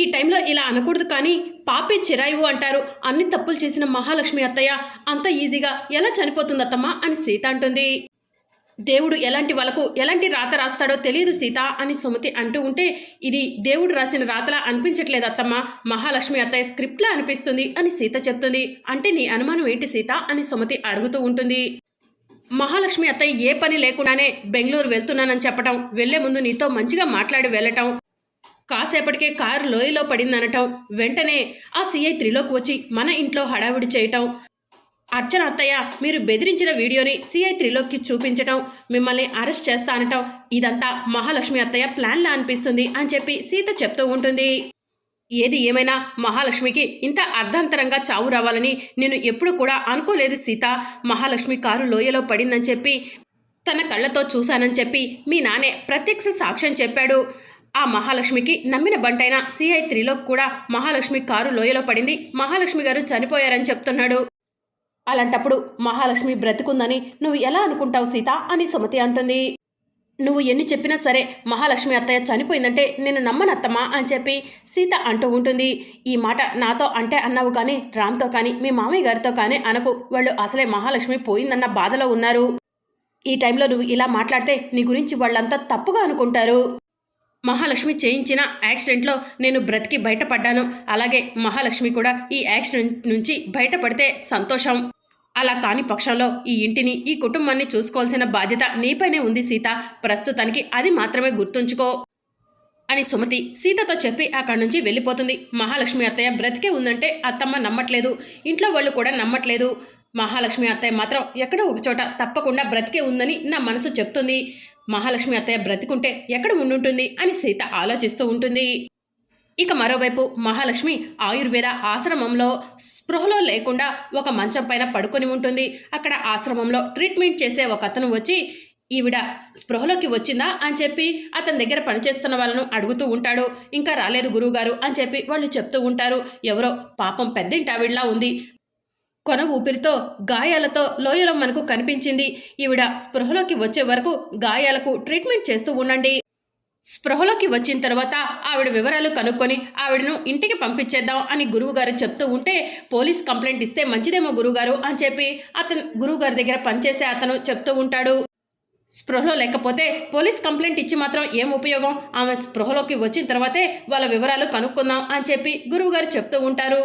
ఈ టైంలో ఇలా అనకూడదు కానీ పాపే చిరాయువు అంటారు. అన్ని తప్పులు చేసిన మహాలక్ష్మి అత్తయ్య అంత ఈజీగా ఎలా చనిపోతుంది అత్తమ్మ అని సీత అంటుంది. దేవుడు ఎలాంటి వాళ్ళకు ఎలాంటి రాత రాస్తాడో తెలియదు సీత అని సుమతి అంటూ ఉంటే ఇది దేవుడు రాసిన రాతలా అనిపించట్లేదు అత్తమ్మ మహాలక్ష్మి అత్తయ్య స్క్రిప్ట్లా అనిపిస్తుంది అని సీత చెప్తుంది. అంటే నీ అనుమానం ఏంటి సీత అని సుమతి అడుగుతూ ఉంటుంది. మహాలక్ష్మి అత్తయ్య ఏ పని లేకుండానే బెంగళూరు వెళ్తున్నానని చెప్పటం వెళ్ళే ముందు నీతో మంచిగా మాట్లాడి వెళ్ళటం కాసేపటికే కారు లోయలో పడిందనటం. వెంటనే ఆ సీఐ త్రిలోకి వచ్చి మన ఇంట్లో హడావిడి చేయటం. అర్చన అత్తయ్య మీరు బెదిరించిన వీడియోని సిఐ త్రీలోకి చూపించటం మిమ్మల్ని అరెస్ట్ చేస్తా అనటం ఇదంతా మహాలక్ష్మి అత్తయ్య ప్లాన్లా అనిపిస్తుంది అని చెప్పి సీత చెప్తూ ఉంటుంది. ఏది ఏమైనా మహాలక్ష్మికి ఇంత అర్ధాంతరంగా చావు రావాలని నేను ఎప్పుడు కూడా అనుకోలేదు సీత. మహాలక్ష్మి కారు లోయలో పడిందని చెప్పి తన కళ్ళతో చూశానని చెప్పి మీ నానే ప్రత్యక్ష సాక్ష్యం చెప్పాడు. ఆ మహాలక్ష్మికి నమ్మిన బంటైన సిఐ త్రీలో కూడా మహాలక్ష్మి కారు లోయలో పడింది. మహాలక్ష్మి గారు చనిపోయారని చెప్తున్నాడు. అలాంటప్పుడు మహాలక్ష్మి బ్రతుకుందని నువ్వు ఎలా అనుకుంటావు సీత? అని సుమతి అంటుంది. నువ్వు ఎన్ని చెప్పినా సరే మహాలక్ష్మి అత్తయ్య చనిపోయిందంటే నేను నమ్మనత్తమ్మా అని చెప్పి సీత అంటూ ఉంటుంది. ఈ మాట నాతో అంటే అన్నావు కానీ రామ్తో కానీ మీ మామయ్య గారితో కానీ అనకు. వాళ్ళు అసలే మహాలక్ష్మి పోయిందన్న బాధలో ఉన్నారు. ఈ టైంలో నువ్వు ఇలా మాట్లాడితే నీ గురించి వాళ్ళంతా తప్పుగా అనుకుంటారు. మహాలక్ష్మి చేయించిన యాక్సిడెంట్లో నేను బ్రతికి బయటపడ్డాను. అలాగే మహాలక్ష్మి కూడా ఈ యాక్సిడెంట్ నుంచి బయటపడితే సంతోషం. అలా కాని పక్షంలో ఈ ఇంటిని ఈ కుటుంబాన్ని చూసుకోవాల్సిన బాధ్యత నీపైనే ఉంది సీత. ప్రస్తుతానికి అది మాత్రమే గుర్తుంచుకో అని సుమతి సీతతో చెప్పి అక్కడి నుంచి వెళ్ళిపోతుంది. మహాలక్ష్మి అత్తయ్య బ్రతికే ఉందంటే అత్తమ్మ నమ్మట్లేదు. ఇంట్లో వాళ్ళు కూడా నమ్మట్లేదు. మహాలక్ష్మి అత్తయ్య మాత్రం ఎక్కడో ఒకచోట తప్పకుండా బ్రతికే ఉందని నా మనసు చెప్తుంది. మహాలక్ష్మి అత్తయ్య బ్రతికుంటే ఎక్కడ ఉండుంటుంది అని సీత ఆలోచిస్తూ ఉంటుంది. ఇక మరోవైపు మహాలక్ష్మి ఆయుర్వేద ఆశ్రమంలో స్పృహలో లేకుండా ఒక మంచం పైన పడుకొని ఉంటుంది. అక్కడ ఆశ్రమంలో ట్రీట్మెంట్ చేసే ఒక అతను వచ్చి ఈవిడ స్పృహలోకి వచ్చిందా? అని చెప్పి అతని దగ్గర పనిచేస్తున్న వాళ్ళను అడుగుతూ ఉంటాడు. ఇంకా రాలేదు గురువుగారు అని చెప్పి వాళ్ళు చెప్తూ ఉంటారు. ఎవరో పాపం పెద్దింటి ఆవిడలా ఉంది. కొన ఊపిరితో గాయాలతో లోయలో మనకు కనిపించింది. ఈవిడ స్పృహలోకి వచ్చే వరకు గాయాలకు ట్రీట్మెంట్ చేస్తూ ఉండండి. స్పృహలోకి వచ్చిన తర్వాత ఆవిడ వివరాలు కనుక్కొని ఆవిడను ఇంటికి పంపించేద్దాం అని గురువుగారు చెప్తూ ఉంటే పోలీస్ కంప్లైంట్ ఇస్తే మంచిదేమో గురువుగారు అని చెప్పి అతను గురువుగారి దగ్గర పనిచేసే అతను చెప్తూ ఉంటాడు. స్పృహలో లేకపోతే పోలీస్ కంప్లైంట్ ఇచ్చి మాత్రం ఏం ఉపయోగం? ఆమె స్పృహలోకి వచ్చిన తర్వాతే వాళ్ళ వివరాలు కనుక్కుందాం అని చెప్పి గురువుగారు చెప్తూ ఉంటారు.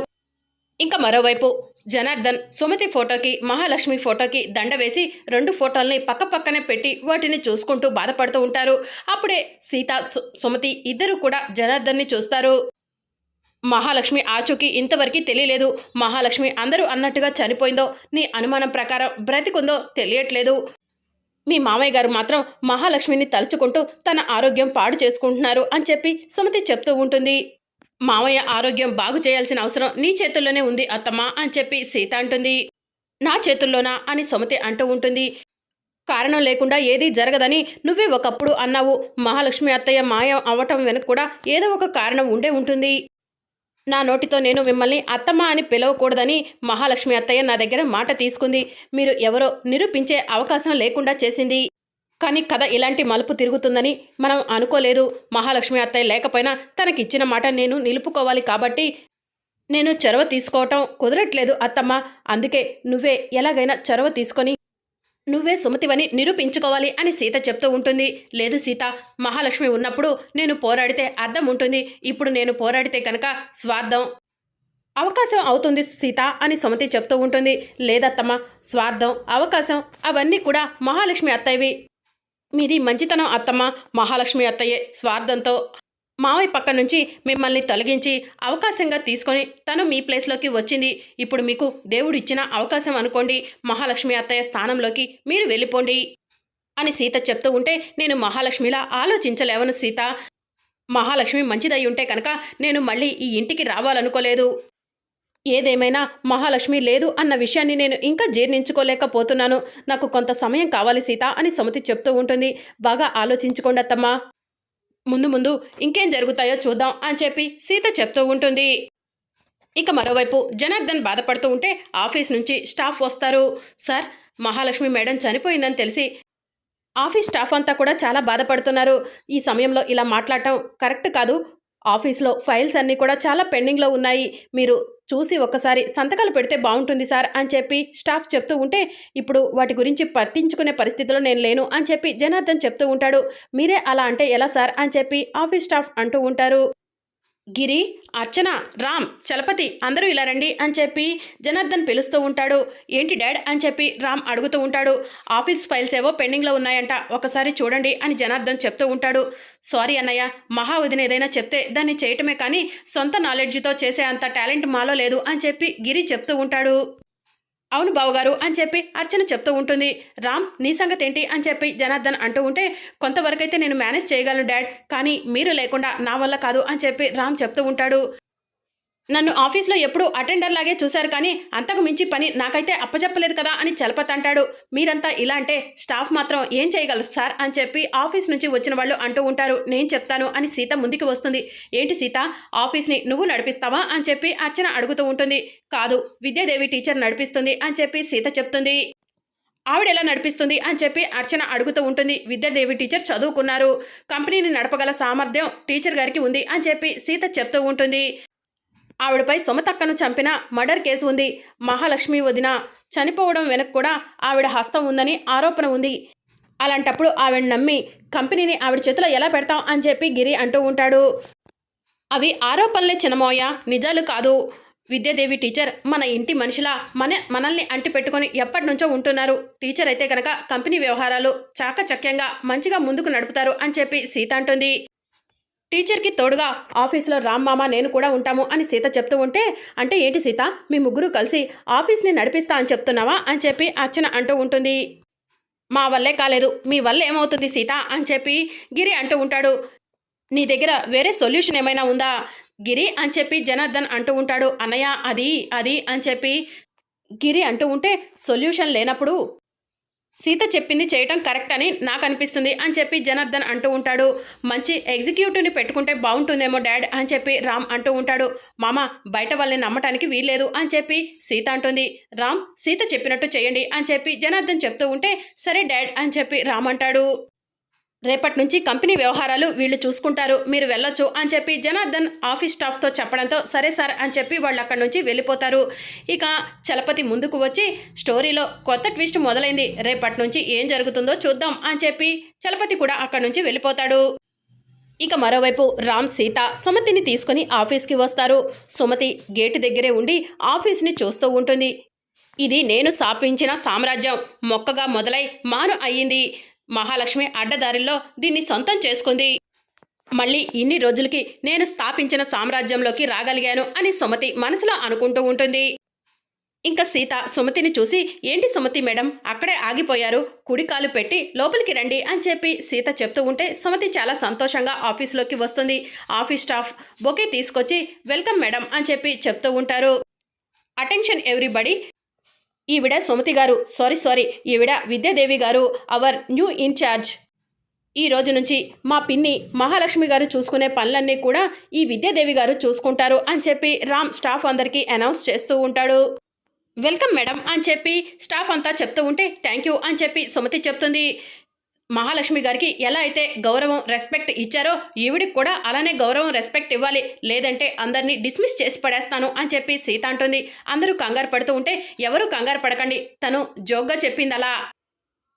ఇంకా మరోవైపు జనార్దన్ సుమతి ఫోటోకి మహాలక్ష్మి ఫోటోకి దండ వేసి రెండు ఫోటోల్ని పక్క పక్కనే పెట్టి వాటిని చూసుకుంటూ బాధపడుతూ ఉంటారు. అప్పుడే సీత సు- సుమతి ఇద్దరు కూడా జనార్దన్ని చూస్తారు. మహాలక్ష్మి ఆచూకీ ఇంతవరకు తెలియలేదు. మహాలక్ష్మి అందరూ అన్నట్టుగా చనిపోయిందో నీ అనుమానం ప్రకారం బ్రతికుందో తెలియట్లేదు. మీ మామయ్య గారు మాత్రం మహాలక్ష్మిని తలుచుకుంటూ తన ఆరోగ్యం పాడు చేసుకుంటున్నారు అని చెప్పి సుమతి చెప్తూ ఉంటుంది. మామయ్య ఆరోగ్యం బాగు చేయాల్సిన అవసరం నీ చేతుల్లోనే ఉంది అత్తమ్మ అని చెప్పి సీత అంటుంది. నా చేతుల్లోనా అని సుమతి అంటూ ఉంటుంది. కారణం లేకుండా ఏదీ జరగదని నువ్వే ఒకప్పుడు అన్నావు. మహాలక్ష్మి అత్తయ్య మాయం అవ్వటం వెనుక కూడా ఏదో ఒక కారణం ఉండే ఉంటుంది. నా నోటితో నేను మిమ్మల్ని అత్తమ్మ అని పిలవకూడదని మహాలక్ష్మి అత్తయ్య నా దగ్గర మాట తీసుకుంది. మీరు ఎవరో నిరూపించే అవకాశం లేకుండా చేసింది. కానీ కథ ఇలాంటి మలుపు తిరుగుతుందని మనం అనుకోలేదు. మహాలక్ష్మి అత్తయ్య లేకపోయినా తనకిచ్చిన మాట నేను నిలుపుకోవాలి కాబట్టి నేను చొరవ తీసుకోవటం కుదరట్లేదు అత్తమ్మ. అందుకే నువ్వే ఎలాగైనా చొరవ తీసుకొని నువ్వే సుమతివని నిరూపించుకోవాలి అని సీత చెప్తూ ఉంటుంది. లేదు సీత మహాలక్ష్మి ఉన్నప్పుడు నేను పోరాడితే అర్థం ఉంటుంది. ఇప్పుడు నేను పోరాడితే కనుక స్వార్థం అవకాశం అవుతుంది సీత అని సుమతి చెప్తూ ఉంటుంది. లేదత్తమ్మ స్వార్థం అవకాశం అవన్నీ కూడా మహాలక్ష్మి అత్తయ్యవి. మీది మంచితనం అత్తమ్మ మహాలక్ష్మి అత్తయ్యే స్వార్థంతో మావయ్య పక్క నుంచి మిమ్మల్ని తొలగించి అవకాశంగా తీసుకొని తను మీ ప్లేస్లోకి వచ్చింది. ఇప్పుడు మీకు దేవుడు ఇచ్చిన అవకాశం అనుకోండి మహాలక్ష్మి అత్తయ్య స్థానంలోకి మీరు వెళ్ళిపోండి అని సీత చెప్తూ ఉంటే నేను మహాలక్ష్మిలా ఆలోచించలేవను సీత. మహాలక్ష్మి మంచిదై ఉంటే కనుక నేను మళ్ళీ ఈ ఇంటికి రావాలనుకోలేదు. ఏదేమైనా మహాలక్ష్మి లేదు అన్న విషయాన్ని నేను ఇంకా జీర్ణించుకోలేకపోతున్నాను. నాకు కొంత సమయం కావాలి సీత అని సుమతి చెప్తూ ఉంటుంది. బాగా ఆలోచించుకోండి అత్తమ్మా. ముందు ముందు ఇంకేం జరుగుతాయో చూద్దాం అని చెప్పి సీత చెప్తూ ఉంటుంది. ఇక మరోవైపు జనార్దన్ బాధపడుతూ ఉంటే ఆఫీస్ నుంచి స్టాఫ్ వస్తారు. సార్ మహాలక్ష్మి మేడం చనిపోయిందని తెలిసి ఆఫీస్ స్టాఫ్ అంతా కూడా చాలా బాధపడుతున్నారు. ఈ సమయంలో ఇలా మాట్లాడటం కరెక్ట్ కాదు. ఆఫీస్లో ఫైల్స్ అన్నీ కూడా చాలా పెండింగ్లో ఉన్నాయి. మీరు చూసి ఒక్కసారి సంతకాలు పెడితే బాగుంటుంది సార్ అని చెప్పి స్టాఫ్ చెప్తూ ఉంటే ఇప్పుడు వాటి గురించి పట్టించుకునే పరిస్థితిలో నేను లేను అని చెప్పి జనార్దన్ చెప్తూ ఉంటాడు. మీరే అలా అంటే ఎలా సార్ అని చెప్పి ఆఫీస్ స్టాఫ్ అంటూ ఉంటారు. గిరి అర్చన రామ్ చలపతి అందరూ ఇలా రండి అని చెప్పి జనార్దన్ పిలుస్తూ ఉంటాడు. ఏంటి డాడ్ అని చెప్పి రామ్ అడుగుతూ ఉంటాడు. ఆఫీస్ ఫైల్స్ ఏవో పెండింగ్లో ఉన్నాయంట. ఒకసారి చూడండి అని జనార్దన్ చెప్తూ ఉంటాడు. సారీ అన్నయ్య మహా వదిన ఏదైనా చెప్తే దాన్ని చేయటమే కానీ సొంత నాలెడ్జ్తో చేసే అంత టాలెంట్ మాలో లేదు అని చెప్పి గిరి చెప్తూ ఉంటాడు. అవును బావగారు అని చెప్పి అర్చన చెప్తూ ఉంటుంది. రామ్ నీ సంగతి ఏంటి అని చెప్పి జనార్దన్ అంటూ ఉంటే కొంతవరకైతే నేను మేనేజ్ చేయగలను డాడ్ కానీ మీరు లేకుండా నా వల్ల కాదు అని చెప్పి రామ్ చెప్తూ ఉంటాడు. నన్ను ఆఫీస్లో ఎప్పుడూ అటెండర్ లాగే చూశారు కానీ అంతకు మించి పని నాకైతే అప్పచెప్పలేదు కదా అని చలపత్ అంటాడు. మీరంతా ఇలా అంటే స్టాఫ్ మాత్రం ఏం చేయగలరు సార్ అని చెప్పి ఆఫీస్ నుంచి వచ్చిన వాళ్ళు అంటూ ఉంటారు. నేను చెప్తాను అని సీత ముందుకు వస్తుంది. ఏంటి సీత? ఆఫీస్ని నువ్వు నడిపిస్తావా అని చెప్పి అర్చన అడుగుతూ ఉంటుంది. కాదు విద్యాదేవి టీచర్ నడిపిస్తుంది అని చెప్పి సీత చెప్తుంది. ఆవిడ ఎలా నడిపిస్తుంది అని చెప్పి అర్చన అడుగుతూ ఉంటుంది. విద్యాదేవి టీచర్ చదువుకున్నారు. కంపెనీని నడపగల సామర్థ్యం టీచర్ గారికి ఉంది అని చెప్పి సీత చెప్తూ ఉంటుంది. ఆవిడపై సుమతక్కను చంపిన మర్డర్ కేసు ఉంది. మహాలక్ష్మి వదిన చనిపోవడం వెనక కూడా ఆవిడ హస్తం ఉందని ఆరోపణ ఉంది. అలాంటప్పుడు ఆవిడ నమ్మి కంపెనీని ఆవిడ చేతిలో ఎలా పెడతాం అని చెప్పి గిరి అంటూ ఉంటాడు. అవి ఆరోపణలే చిన్నమోయ. నిజాలు కాదు. విద్యాదేవి టీచర్ మన ఇంటి మనిషిలా మన మనల్ని అంటి పెట్టుకొని ఎప్పటి నుంచో ఉంటున్నారు. టీచర్ అయితే కనుక కంపెనీ వ్యవహారాలు చాకచక్యంగా మంచిగా ముందుకు నడుపుతారు అని చెప్పి సీత అంటుంది. టీచర్కి తోడుగా ఆఫీస్లో రామ్ మామ నేను కూడా ఉంటాము అని సీత చెప్తూ ఉంటే అంటే ఏంటి సీత? మీ ముగ్గురు కలిసి ఆఫీస్ని నడిపిస్తా అని చెప్తున్నావా? అని చెప్పి అర్చన అంటూ ఉంటుంది. మా వల్లే కాలేదు. మీ వల్ల ఏమవుతుంది సీత? అని చెప్పి గిరి అంటూ ఉంటాడు. నీ దగ్గర వేరే సొల్యూషన్ ఏమైనా ఉందా? గిరి అని చెప్పి జనార్దన్ అంటూ ఉంటాడు. అన్నయ్య అది అది అని చెప్పి గిరి అంటూ ఉంటే సొల్యూషన్ లేనప్పుడు సీత చెప్పింది చేయటం కరెక్ట్ అని నాకు అనిపిస్తుంది అని చెప్పి జనార్దన్ అంటూ ఉంటాడు. మంచి ఎగ్జిక్యూటివ్ని పెట్టుకుంటే బాగుంటుందేమో డాడ్ అని చెప్పి రామ్ అంటూ ఉంటాడు. మామ బయట వాళ్ళని నమ్మటానికి వీల్లేదు అని చెప్పి సీత అంటుంది. రామ్ సీత చెప్పినట్టు చేయండి అని చెప్పి జనార్దన్ చెప్తూ ఉంటే సరే డాడ్ అని చెప్పి రామ్ అంటాడు. రేపటి నుంచి కంపెనీ వ్యవహారాలు వీళ్ళు చూసుకుంటారు. మీరు వెళ్ళొచ్చు అని చెప్పి జనార్దన్ ఆఫీస్ స్టాఫ్తో చెప్పడంతో సరే సార్ అని చెప్పి వాళ్ళు అక్కడి నుంచి వెళ్ళిపోతారు. ఇక చలపతి ముందుకు వచ్చి స్టోరీలో కొత్త ట్విస్ట్ మొదలైంది. రేపటి నుంచి ఏం జరుగుతుందో చూద్దాం అని చెప్పి చలపతి కూడా అక్కడి నుంచి వెళ్ళిపోతాడు. ఇక మరోవైపు రామ్ సీత సుమతిని తీసుకుని ఆఫీస్కి వస్తారు. సుమతి గేటు దగ్గరే ఉండి ఆఫీస్ని చూస్తూ ఉంటుంది. ఇది నేను స్థాపించిన సామ్రాజ్యం. మొక్కగా మొదలై మాను అయ్యింది. మహాలక్ష్మి అడ్డదారిలో దీన్ని సొంతం చేసుకుంది. మళ్ళీ ఇన్ని రోజులకి నేను స్థాపించిన సామ్రాజ్యంలోకి రాగలిగాను అని సుమతి మనసులో అనుకుంటూ ఉంటుంది. ఇంకా సీత సుమతిని చూసి ఏంటి సుమతి మేడం? అక్కడే ఆగిపోయారు. కుడికాలు పెట్టి లోపలికి రండి అని చెప్పి సీత చెప్తూ ఉంటే సుమతి చాలా సంతోషంగా ఆఫీస్లోకి వస్తుంది. ఆఫీస్ స్టాఫ్ బొకే తీసుకొచ్చి వెల్కమ్ మేడం అని చెప్పి చెప్తూ ఉంటారు. అటెన్షన్ ఎవ్రీబడి ఈవిడ సుమతి గారు. Sorry sorry. ఈవిడ విద్యాదేవి గారు అవర్ న్యూ ఇన్ఛార్జ్ ఈ రోజు నుంచి మా పిన్ని మహాలక్ష్మి గారు చూసుకునే పనులన్నీ కూడా ఈ విద్యాదేవి గారు చూసుకుంటారు అని చెప్పి రామ్ స్టాఫ్ అందరికీ అనౌన్స్ చేస్తూ ఉంటాడు. వెల్కమ్ మేడం అని చెప్పి స్టాఫ్ అంతా చెప్తూ ఉంటే థ్యాంక్ యూ అని చెప్పి సుమతి చెప్తుంది. మహాలక్ష్మి గారికి ఎలా అయితే గౌరవం రెస్పెక్ట్ ఇచ్చారో ఈవిడికి కూడా అలానే గౌరవం రెస్పెక్ట్ ఇవ్వాలి. లేదంటే అందరినీ డిస్మిస్ చేసి పడేస్తాను అని చెప్పి సీత అంటుంది. అందరూ కంగారు పడుతూ ఉంటే ఎవరు కంగారు పడకండి. తను జోగ్గా చెప్పింది అలా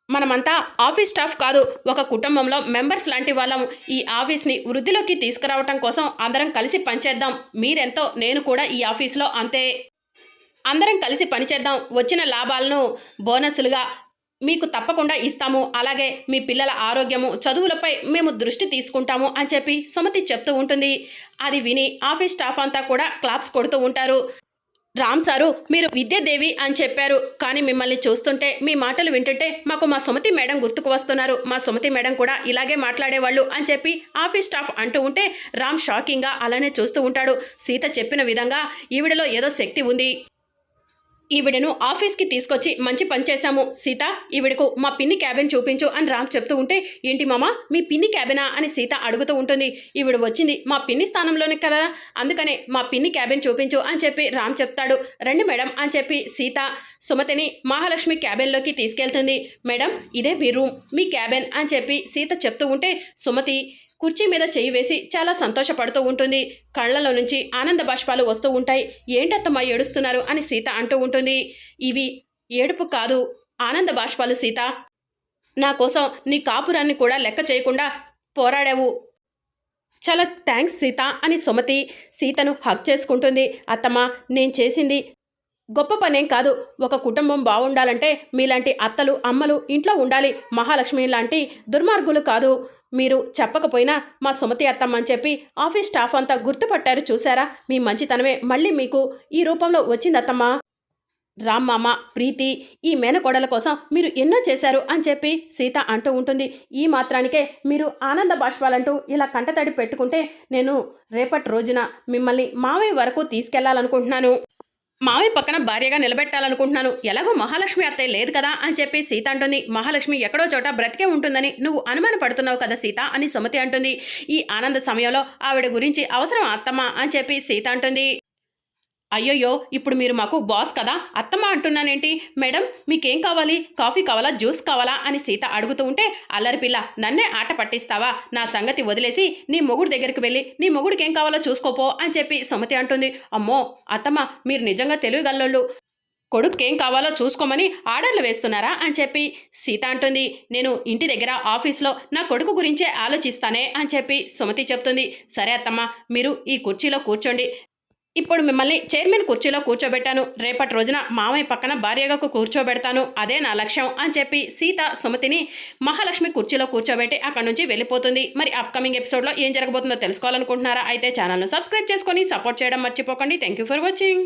మనమంతా ఆఫీస్ స్టాఫ్ కాదు ఒక కుటుంబంలో మెంబర్స్ లాంటి వాళ్ళం. ఈ ఆఫీస్ని వృద్ధిలోకి తీసుకురావటం కోసం అందరం కలిసి పనిచేద్దాం. మీరెంతో నేను కూడా ఈ ఆఫీస్లో అంతే. అందరం కలిసి పనిచేద్దాం. వచ్చిన లాభాలను బోనస్లుగా మీకు తప్పకుండా ఇస్తాము. అలాగే మీ పిల్లల ఆరోగ్యము చదువులపై మేము దృష్టి తీసుకుంటాము అని చెప్పి సుమతి చెప్తూ ఉంటుంది. అది విని ఆఫీస్ స్టాఫ్ అంతా కూడా క్లాప్స్ కొడుతూ ఉంటారు. రామ్ సారు మీరు విద్యాదేవి అని చెప్పారు. కానీ మిమ్మల్ని చూస్తుంటే మీ మాటలు వింటుంటే మాకు మా సుమతి మేడం గుర్తుకు వస్తున్నారు. మా సుమతి మేడం కూడా ఇలాగే మాట్లాడేవాళ్ళు అని చెప్పి ఆఫీస్ స్టాఫ్ అంటూ ఉంటే రామ్ షాకింగ్గా అలానే చూస్తూ ఉంటాడు. సీత చెప్పిన విధంగా ఈవిడలో ఏదో శక్తి ఉంది. ఈవిడను ఆఫీస్కి తీసుకొచ్చి మంచి పని చేశాము. సీత ఈవిడకు మా పిన్ని క్యాబిన్ చూపించు అని రామ్ చెప్తూ ఉంటే ఏంటి మామ మీ పిన్ని క్యాబినా అని సీత అడుగుతూ ఉంటుంది. ఈవిడ వచ్చింది మా పిన్ని స్థానంలోనే కదా అందుకనే మా పిన్ని క్యాబిన్ చూపించు అని చెప్పి రామ్ చెప్తాడు. రండి మేడం అని చెప్పి సీత సుమతిని మహాలక్ష్మి క్యాబిన్లోకి తీసుకెళ్తుంది. మేడం ఇదే మీ రూమ్ మీ క్యాబిన్ అని చెప్పి సీత చెప్తూ ఉంటే సుమతి కుర్చీ మీద చెయ్యి వేసి చాలా సంతోషపడుతూ ఉంటుంది. కళ్ళలో నుంచి ఆనంద బాష్పాలు వస్తూ ఉంటాయి. ఏంటత్తమ్మ ఏడుస్తున్నారు? అని సీత అంటూ ఉంటుంది. ఇవి ఏడుపు కాదు. ఆనంద బాష్పాలు సీత. నా కోసం నీ కాపురాన్ని కూడా లెక్క చేయకుండా పోరాడావు. చాలా థ్యాంక్స్ సీత అని సుమతి సీతను హక్ చేసుకుంటుంది. అత్తమ్మ నేను చేసింది గొప్ప పనేం కాదు. ఒక కుటుంబం బాగుండాలంటే మీలాంటి అత్తలు అమ్మలు ఇంట్లో ఉండాలి. మహాలక్ష్మి లాంటి దుర్మార్గులు కాదు. మీరు చెప్పకపోయినా మా సుమతి అత్తమ్మ అని చెప్పి ఆఫీస్ స్టాఫ్ అంతా గుర్తుపట్టారు చూసారా మీ మంచితనమే మళ్ళీ మీకు ఈ రూపంలో వచ్చిందత్తమ్మా రామ్మామ ప్రీతి ఈ మేనకోడల కోసం మీరు ఎన్నో చేశారు అని చెప్పి సీత అంటూ ఉంటుంది. ఈ మాత్రానికే మీరు ఆనంద బాష్పాలంటూ ఇలా కంటతడి పెట్టుకుంటే నేను రేపటి రోజున మిమ్మల్ని మావయ్య వరకు తీసుకెళ్ళాలనుకుంటున్నాను. మావి పక్కన భార్యగా నిలబెట్టాలనుకుంటున్నాను. ఎలాగో మహాలక్ష్మి అత్తయ్య లేదు కదా అని చెప్పి సీత అంటుంది. మహాలక్ష్మి ఎక్కడో చోట బ్రతికే ఉంటుందని నువ్వు అనుమాన పడుతున్నావు కదా సీత అని సుమతి అంటుంది. ఈ ఆనంద సమయంలో ఆవిడ గురించి అవసరం అత్తమ్మ అని చెప్పి సీత అంటుంది. అయ్యయ్యో ఇప్పుడు మీరు మాకు బాస్ కదా? అత్తమ్మ అంటున్నానేంటి? మేడం మీకేం కావాలి? కాఫీ కావాలా? జ్యూస్ కావాలా? అని సీత అడుగుతూ ఉంటే అల్లరి పిల్ల నన్నే ఆట పట్టిస్తావా? నా సంగతి వదిలేసి నీ మొగుడు దగ్గరికి వెళ్ళి నీ మొగుడికి ఏం కావాలో చూసుకోపో అని చెప్పి సుమతి అంటుంది. అమ్మో అత్తమ్మ మీరు నిజంగా తెలివిగల్లోళ్ళు. కొడుకేం కావాలో చూసుకోమని ఆర్డర్లు వేస్తున్నారా? అని చెప్పి సీత అంటుంది. నేను ఇంటి దగ్గర ఆఫీస్లో నా కొడుకు గురించే ఆలోచిస్తానే అని చెప్పి సుమతి చెప్తుంది. సరే అత్తమ్మ మీరు ఈ కుర్చీలో కూర్చోండి. ఇప్పుడు మిమ్మల్ని చైర్మన్ కుర్చీలో కూర్చోబెట్టాను. రేపటి రోజున మామయ్య పక్కన భార్యగా కూర్చోబెడతాను. అదే నా లక్ష్యం అని చెప్పి సీత సుమతిని మహాలక్ష్మి కుర్చీలో కూర్చోబెట్టి అక్కడి నుంచి వెళ్ళిపోతుంది. మరి అప్కమింగ్ ఎపిసోడ్లో ఏం జరగబోతుందో తెలుసుకోవాలనుకుంటున్నారా? అయితే ఛానల్ను సబ్స్క్రైబ్ చేసుకొని సపోర్ట్ చేయడం మర్చిపోకండి. Thank you for watching